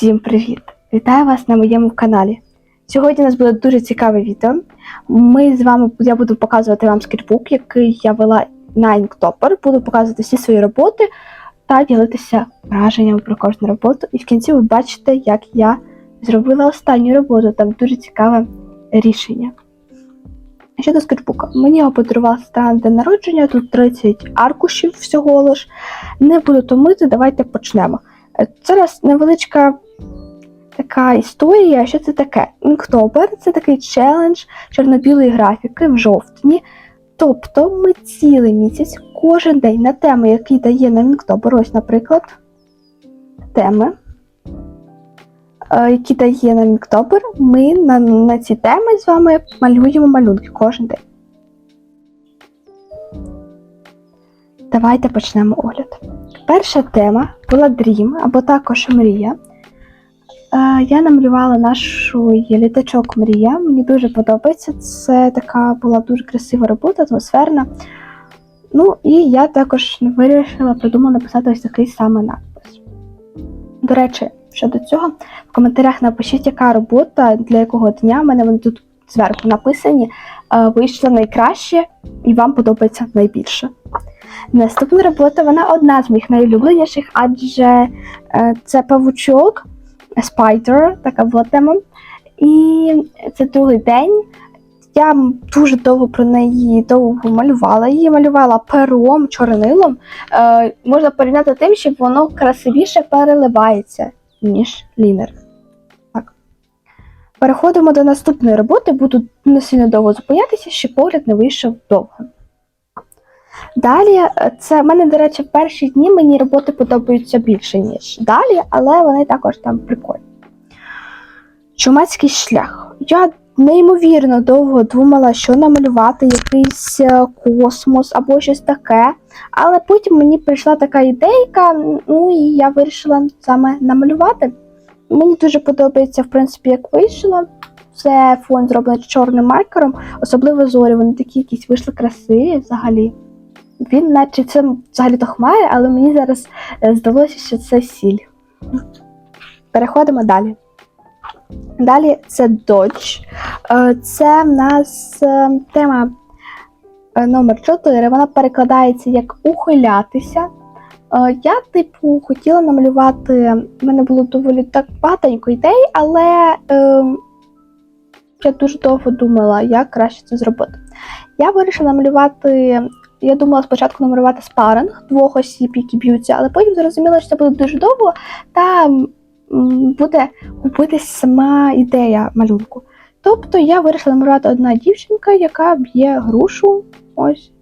Всім привіт! Вітаю вас на моєму каналі. Сьогодні у нас буде дуже цікаве відео. Ми з вами я буду показувати вам скріпбук, який я вела на Inktopper. Буду показувати всі свої роботи та ділитися враженнями про кожну роботу. І в кінці ви бачите, як я зробила останню роботу. Там дуже цікаве рішення. Щодо скетчбука, мені його подарував стан день народження, тут 30 аркушів всього лиш. Не буду томити, давайте почнемо. Е, Зараз невеличка така історія. Що це таке? Inktober – це такий челендж чорно-білої графіки в жовтні. Тобто ми цілий місяць, кожен день на теми, які дає нам Inktober, ось, наприклад, теми, е, які дає нам Inktober, ми на, на ці теми з вами малюємо малюнки кожен день. Давайте почнемо огляд. Перша тема була Dream, або також мрія. Е, Я намалювала нашу літачок Мрія. Мені дуже подобається. Це така була дуже красива робота, атмосферна. Ну і я також вирішила придумала написати ось такий саме надпис. До речі, щодо цього, в коментарях напишіть, яка робота для якого дня. У мене вони тут зверху написані. е, Вийшла найкраще і вам подобається найбільше. Наступна робота вона одна з моїх найулюбленіших, адже е, це павучок Spider, така була тема. І це другий день. Я дуже довго про неї довго малювала. Її малювала пером, чорнилом. Е, можна порівняти тим, що воно красивіше переливається, ніж лінер. Так. Переходимо до наступної роботи. Буду не сильно довго зупинятися, щоб погляд не вийшов довгим. Далі, е, це в мене, до речі, в перші дні мені роботи подобаються більше, ніж далі, але вони також там прикольні. Чумацький шлях. Я неймовірно довго думала, що намалювати якийсь е, космос або щось таке. Але потім мені прийшла така ідейка, ну і я вирішила саме намалювати. Мені дуже подобається, в принципі, як вийшло. Це фон зроблений чорним маркером, особливо зорі. Вони такі якісь вийшли красиві взагалі. Він, наче це взагалі-то хмари, але мені зараз е, здалося, що це сіль. Переходимо далі. Далі це Dodge. Е, Це в нас е, тема номер 4. Вона перекладається як ухилятися. Я, типу, хотіла намалювати. В мене було доволі так багатенько ідей, але я дуже довго думала, як краще це зробити. Я вирішила намалювати я думала спочатку намалювати спаринг двох осіб, які б'ються, але потім зрозуміла, що це буде дуже довго, та буде губитись сама ідея малюнку. Тобто я вирішила намалювати одна дівчинка, яка б'є грушу. Ось.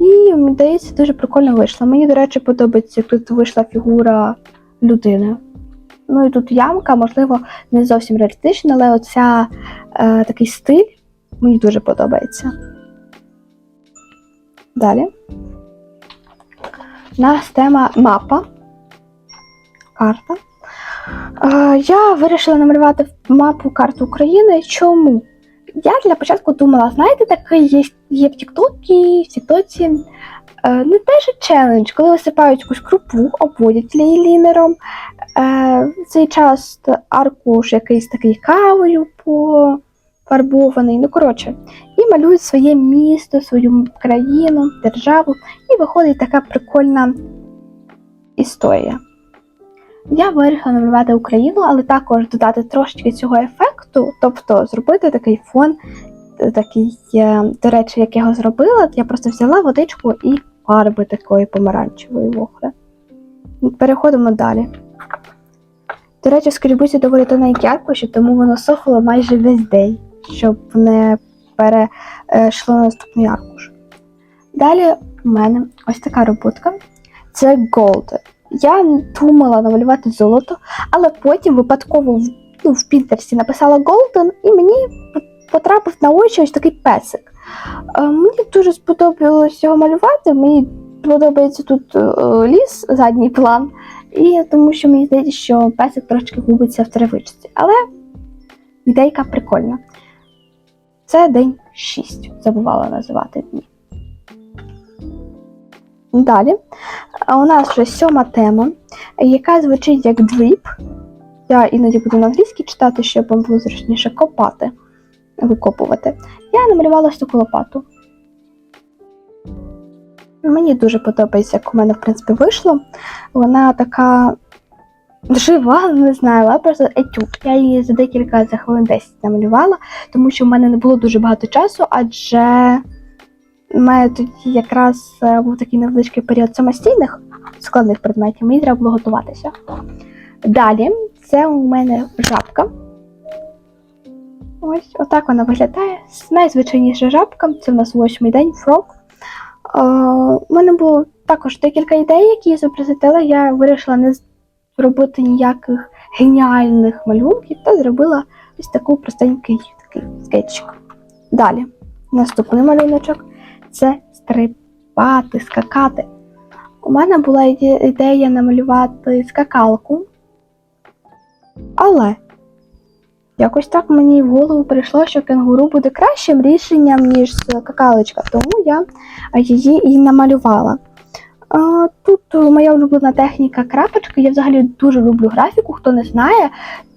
І мені здається, дуже прикольно вийшло. Мені, до речі, подобається, як тут вийшла фігура людини. Ну і тут ямка, можливо, не зовсім реалістична, але оця е, такий стиль мені дуже подобається. Далі. У нас тема мапа. Карта. Я вирішила намалювати мапу карту України. Чому? Я для початку думала, знаєте, такий є, є в Тіктокі, в Тіктоці е, не теж челендж, коли висипають якусь крупу, обводять її лінером. Е, в цей час аркуш якийсь такий кавою пофарбований. Ну, коротше, і малюють своє місто, свою країну, державу, і виходить така прикольна історія. Я вирішила намалювати Україну, але також додати трошечки цього ефекту, тобто зробити такий фон, такий, е, до речі, як я його зробила, я просто взяла водичку і фарби такої помаранчевої вохри. Переходимо далі. До речі, в скрібуці доволі тоненькі аркуші, тому воно сохло майже весь день, щоб не перейшло на наступний аркуш. Далі у мене ось така роботка. Це Gold. Я думала намалювати золото, але потім випадково ну, в Пінтерсі написала Golden, і мені потрапив на очі ось такий песик. Е, мені дуже сподобалось його малювати. Мені подобається тут е, ліс, задній план, і тому що мені здається, що песик трошки губиться в травичці. Але ідейка прикольна. Це день 6, забувала називати дні. Далі у нас вже сьома тема, яка звучить як дріп. Я іноді буду на англійській читати, щоб вам було зручніше копати, викопувати. Я намалювала ось таку лопату. Мені дуже подобається, як у мене, в принципі, вийшло. Вона така жива, не знаю, але просто етюд. Я її за декілька за хвилин 10 намалювала, тому що в мене не було дуже багато часу, адже в мене тоді якраз е, був такий невеличкий період самостійних складних предметів, мені треба було готуватися. Далі, це у мене жабка. Ось, отак вона виглядає. Найзвичайніша жабка, це в нас восьмий день, фрог. Е, у мене було також декілька ідей, які я але я вирішила не зробити ніяких геніальних малюнків та зробила ось таку простенький такий скетчик. Далі, наступний малюночок це стрибати, скакати. У мене була ідея намалювати скакалку, але якось так мені в голову прийшло, що кенгуру буде кращим рішенням, ніж скакалочка, тому я її і намалювала. А, Тут е, моя улюблена техніка крапочки. Я взагалі дуже люблю графіку, хто не знає,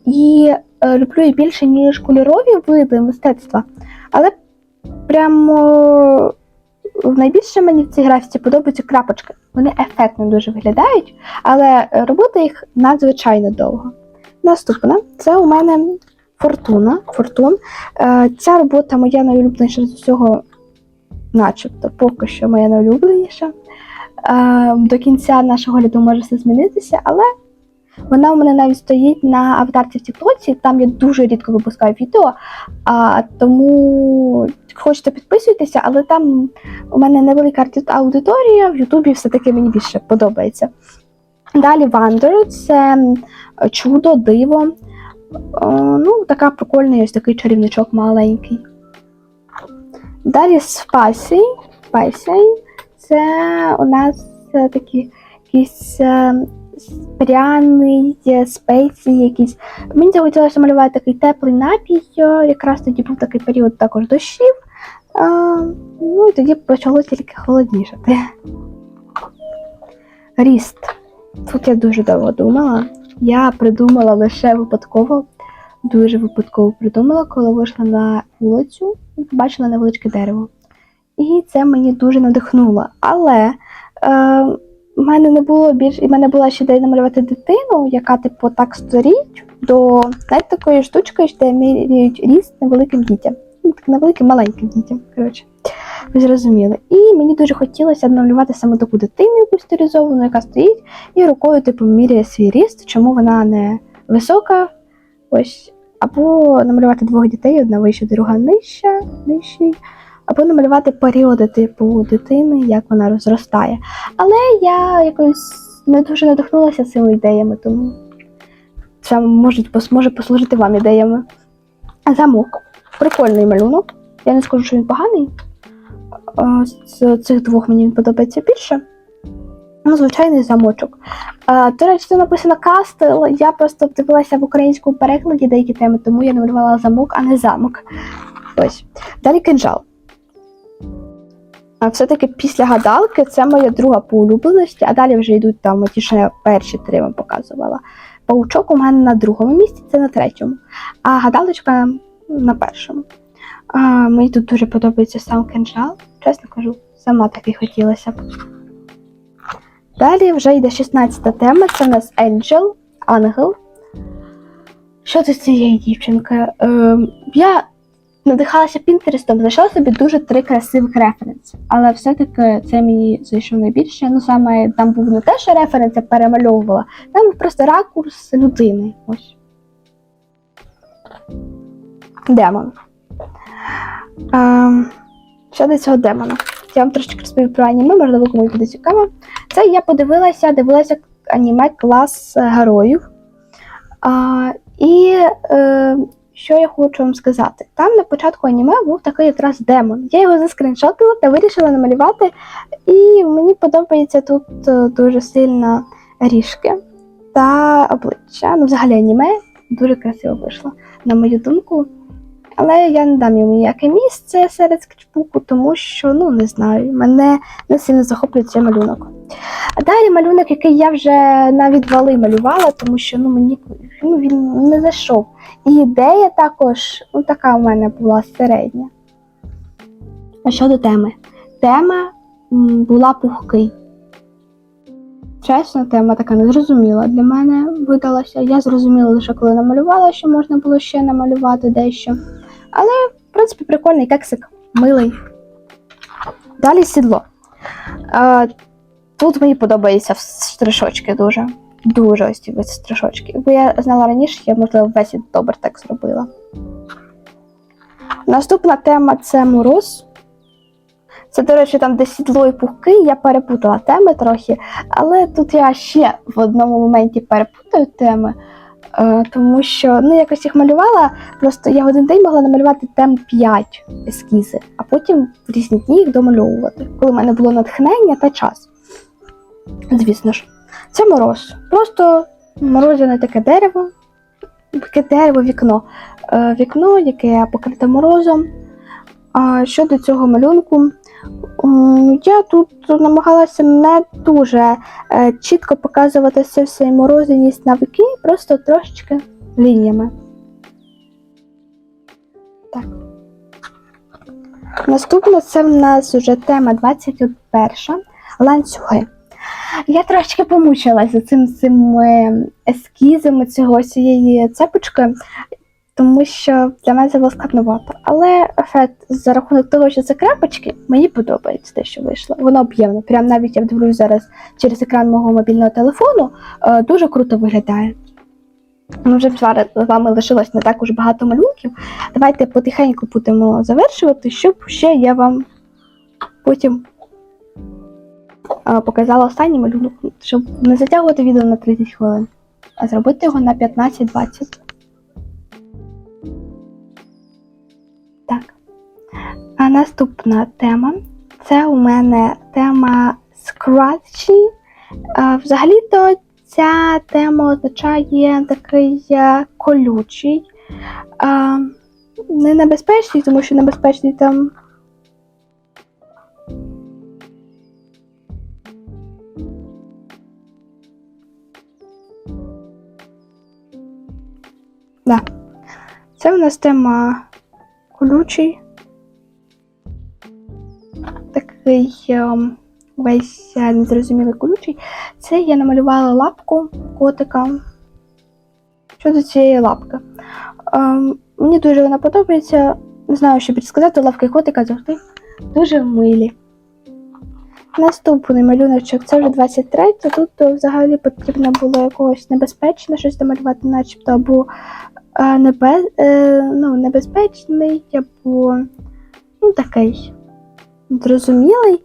і е, люблю її більше, ніж кольорові види мистецтва. Але прямо найбільше мені в цій графіці подобаються крапочки. Вони ефектно дуже виглядають, але е, робити їх надзвичайно довго. Наступна це у мене фортуна. Фортун. Е, Ця робота моя найулюбленіша з усього, начебто, поки що моя найулюбленіша. Е, До кінця нашого ліду може все змінитися, але вона у мене навіть стоїть на аватарці в Тіктоці. Там я дуже рідко випускаю відео, а, тому хочете підписуйтеся, але там у мене невелика аудиторія, в Ютубі все-таки мені більше подобається. Далі Wonder це чудо, диво. Ну, така прикольний ось такий чарівничок маленький. Далі Spicy. Spicy це у нас е, такі якісь е, пряний, е, спеції якісь. Мені захотілося малювати такий теплий напій. Якраз тоді був такий період також дощів. Ну і тоді почало тільки холоднішати. Ріст. Тут я дуже довго думала. Я придумала лише випадково, дуже випадково придумала, коли вийшла на вулицю і побачила невеличке дерево. І це мені дуже надихнуло. Але е, в мене не було більш. І в мене була ще ідея намалювати дитину, яка, типу, так стоїть до навіть такої штучки, де міряють ріст невеликим дітям. Ну, невеликим маленьким дітям. Коротше, ви зрозуміли. І мені дуже хотілося намалювати саме таку дитину, якусь стилізовану, яка стоїть, і рукою, типу, міряє свій ріст, чому вона не висока. Ось. Або намалювати двох дітей, одна вища, друга нижча, нижчий. Або намалювати періоди типу дитини, як вона розростає. Але я якось не дуже надихнулася цими ідеями, тому це можуть, може послужити вам ідеями. Замок. Прикольний малюнок. Я не скажу, що він поганий. З цих двох мені подобається більше. Ну, звичайний замочок. До речі, тут написано кастел. Я просто дивилася в українському перекладі деякі теми, тому я намалювала замок, а не замок. Ось. Далі кинжал. А все-таки після гадалки це моя друга по улюбленості, а далі вже йдуть там ті, я перші три вам показувала. Паучок у мене на другому місці, це на третьому, а гадалочка на першому. А, мені тут дуже подобається сам кинжал, чесно кажу, сама таки хотілося б. Далі вже йде 16 тема, це у нас Angel, ангел. Що це з цієї дівчинки? Е, я надихалася Пінтерестом, знайшла собі дуже три красивих референси. Але все-таки це мені зайшло найбільше. Ну саме там був не те, що референс я перемальовувала, там був просто ракурс людини. Ось. Демон. Ем, щодо цього демона. Я вам трошки розповім про аніме, можливо, комусь буде цікаво. Це я подивилася, дивилася аніме клас героїв. А, і е, що я хочу вам сказати? Там на початку аніме був такий якраз демон. Я його заскріншотила та вирішила намалювати. І мені подобається тут е, дуже сильно ріжки та обличчя. Ну, взагалі аніме дуже красиво вийшло, на мою думку. Але я не дам йому ніяке місце серед скетчбуку, тому що, ну не знаю, мене не сильно захоплює цей малюнок. А далі малюнок, який я вже на відвали малювала, тому що ну, мені ну, він не зайшов. І ідея також ну, така у мене була середня. А щодо теми? Тема була пухкий. Чесно, тема така незрозуміла для мене видалася. Я зрозуміла лише коли намалювала, що можна було ще намалювати дещо. Але, в принципі, прикольний кексик, милий. Далі сідло. Тут мені подобаються стрижочки дуже. Дуже ось ці ось стрижочки. Якби я знала раніше, я, можливо, весь добре так зробила. Наступна тема це мороз. Це, до речі, там, де сідло і пухки, я перепутала теми трохи, але тут я ще в одному моменті перепутаю теми, е, тому що ну, якось їх малювала, просто я в один день могла намалювати тем 5 ескізи, а потім в різні дні їх домальовувати, коли в мене було натхнення та час. Звісно ж, це мороз. Просто морозяне таке дерево, таке дерево, вікно. Е, Вікно, яке покрите морозом. А щодо цього малюнку, я тут намагалася не дуже е, чітко показувати всю всю морозиність на віки, просто трошечки лініями. Так. Наступна це в нас вже тема 21 ланцюги. Я трошки помучилася цим цим е, ескізами цього цієї цепочки, тому що для мене це було складновато. Але ефект за рахунок того, що це крапочки, мені подобається те, що вийшло. Воно об'ємне. Прям навіть я дивлюсь зараз через екран мого мобільного телефону, е, дуже круто виглядає. Ну, вже з вами лишилось не так уж багато малюнків. Давайте потихеньку будемо завершувати, щоб ще я вам потім показала останній малюнок, щоб не затягувати відео на 30 хвилин, а зробити його на 15-20. Так. А наступна тема це у мене тема скратчі. Взагалі-то ця тема означає такий е, колючий, не небезпечний, тому що небезпечний там. Да. Це у нас тема колючий. Такий ем, весь незрозумілий колючий. Це я намалювала лапку котика. Щодо цієї лапки. Ем, мені дуже вона подобається. Не знаю, що підсказати, лапки котика завжди дуже милі. Наступний малюночок, це вже 23 Тут взагалі потрібно було якогось небезпечне щось домалювати, начебто, або небе, е, ну, небезпечний, або ну, такий зрозумілий.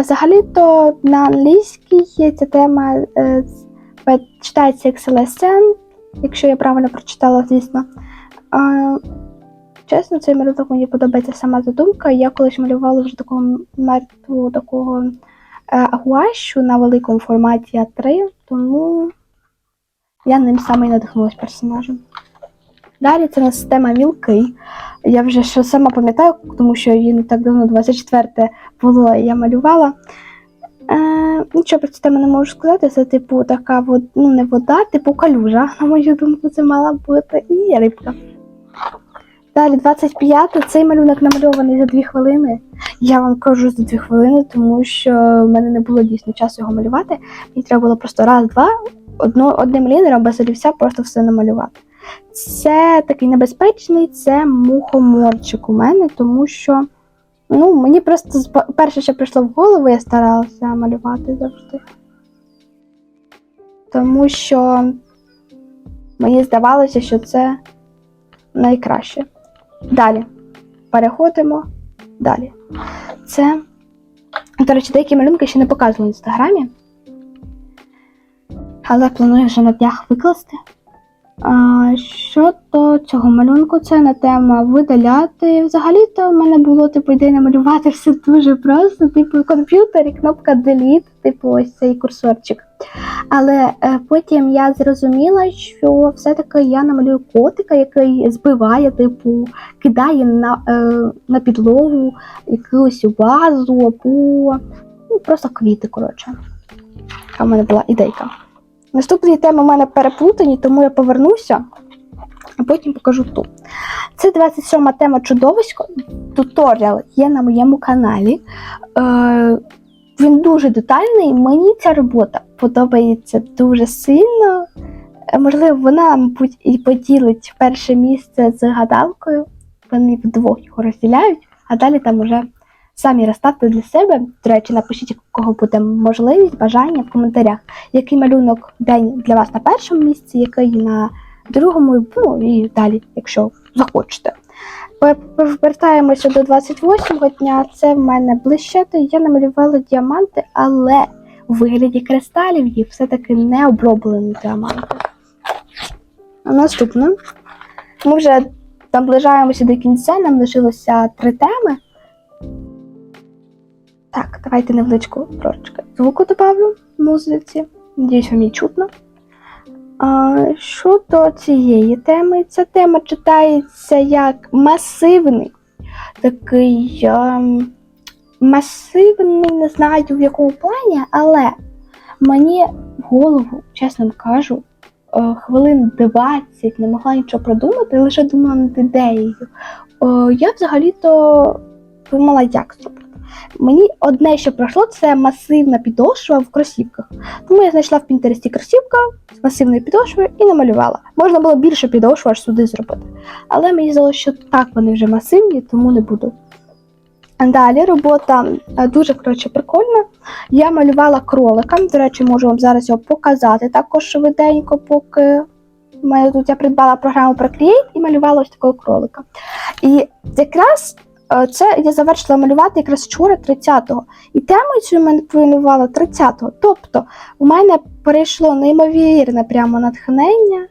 Взагалі-то на англійській ця тема е, читається як Celescent, якщо я правильно прочитала, звісно. Чесно, цей малюнок мені подобається сама задумка. Я колись малювала вже такого мертвого такого е, гуашу на великому форматі А3, тому я ним саме і надихнулася персонажем. Далі це у нас тема мілки. Я вже що сама пам'ятаю, тому що її не так давно, 24 було, я малювала. Е, нічого про цю тему не можу сказати. Це, типу, така вод, ну, не вода, типу калюжа, на мою думку, це мала бути, і рибка. Далі 25 цей малюнок намальований за 2 хвилини. Я вам кажу за 2 хвилини, тому що в мене не було дійсно часу його малювати. Мені треба було просто раз-два одним лінером без олівця просто все намалювати. Це такий небезпечний, це мухоморчик у мене, тому що ну, мені просто перше, що прийшло в голову, я старалася малювати завжди. Тому що мені здавалося, що це найкраще. Далі. Переходимо далі. Це, до речі, деякі малюнки ще не показували в інстаграмі. Але планую вже на днях викласти. А, щодо цього малюнку, це на тема видаляти. Взагалі-то в мене було типу ідея намалювати все дуже просто, типу комп'ютер і кнопка Delete, типу ось цей курсорчик. Але е, потім я зрозуміла, що все-таки я намалюю котика, який збиває, типу, кидає на, е, на підлогу якусь вазу або ну, просто квіти, коротше. така в мене була ідейка. Наступні теми у мене переплутані, тому я повернуся, а потім покажу ту. Це 27 тема чудовисько. Туторіал є на моєму каналі. Е, він дуже детальний. Мені ця робота подобається дуже сильно. Е, Можливо, вона, мабуть, і поділить перше місце з гадалкою. Вони вдвох його розділяють, а далі там уже самі розставте для себе. До речі, напишіть, у кого буде можливість, бажання в коментарях, який малюнок день для вас на першому місці, який на другому, ну і далі, якщо захочете. Повертаємося до 28-го дня. Це в мене блищати. Я намалювала діаманти, але у вигляді кристалів їх все-таки не оброблені діаманти. Наступне. Ми вже наближаємося до кінця, нам лишилося три теми. Так, давайте невеличку трошечки звуку добавлю в музиці. Надіюсь, вам її чутно. А, щодо цієї теми, ця тема читається як масивний, такий ем, масивний, не знаю в якому плані, але мені в голову, чесно кажу, е, хвилин 20 не могла нічого продумати, лише думала над ідеєю. Е, Я взагалі-то думала, як зробити. Мені одне, що пройшло, це масивна підошва в кросівках. Тому я знайшла в Пінтересті кросівка з масивною підошвою і намалювала. Можна було більше підошву аж сюди зробити. Але мені здалося, що так вони вже масивні, тому не буду. Далі робота е, дуже коротше прикольна. Я малювала кролика. До речі, можу вам зараз його показати також швиденько, поки мене тут я придбала програму Procreate і малювала ось такого кролика. І якраз це я завершила малювати якраз вчора, 30-го. І темою цю я малювала 30-го. Тобто у мене перейшло неймовірне прямо натхнення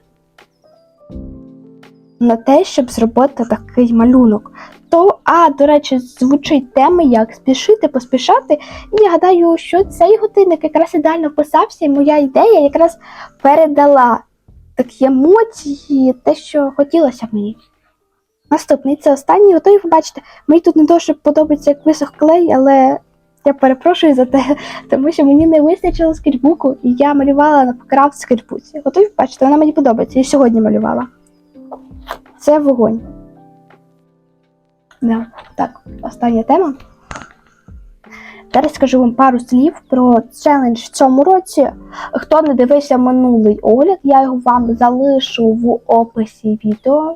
на те, щоб зробити такий малюнок. То, а, до речі, звучить теми як спішити, поспішати. І я гадаю, що цей годинник якраз ідеально вписався, і моя ідея якраз передала такі емоції, те, що хотілося мені. Наступний це останній. Готові побачити. Мені тут не дуже подобається, як висох клей, але я перепрошую за те, тому що мені не вистачило скетчбуку, і я малювала на крафт в скетчбуці. Готові побачити? Вона мені подобається. Я сьогодні малювала. Це вогонь. Да. Так, остання тема. Зараз скажу вам пару слів про челендж в цьому році. Хто не дивився минулий огляд, я його вам залишу в описі відео.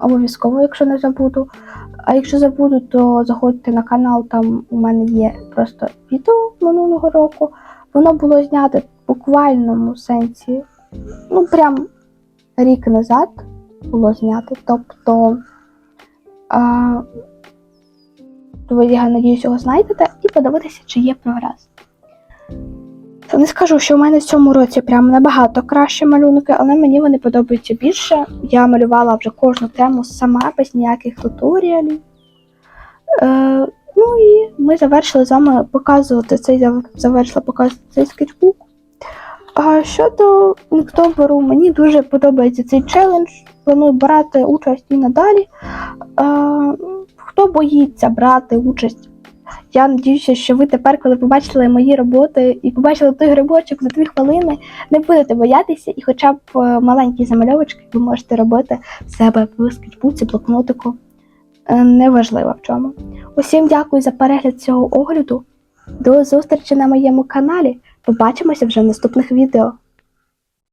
Обов'язково, якщо не забуду. А якщо забуду, то заходьте на канал, там у мене є просто відео минулого року. Воно було знято в буквальному сенсі, ну прям рік назад було знято. Тобто, а, ви, я надіюсь, його знайдете і подивитися, чи є прогрес. Та Не скажу, що в мене в цьому році прям набагато краще малюнки, але мені вони подобаються більше. Я малювала вже кожну тему сама, без ніяких туторіалів. Е, ну і ми завершили з вами показувати цей зав- завершила показувати цей скетчбук. А щодо Октоберу, мені дуже подобається цей челендж. Планую брати участь і надалі. Е, хто боїться брати участь? Я надіюся, що ви тепер, коли побачили мої роботи і побачили той грибочок за дві хвилини, не будете боятися, і хоча б е, маленькі замальовочки ви можете робити в себе в скетчбуці, блокнотику. Е, Неважливо в чому. Усім дякую за перегляд цього огляду. До зустрічі на моєму каналі. Побачимося вже в наступних відео.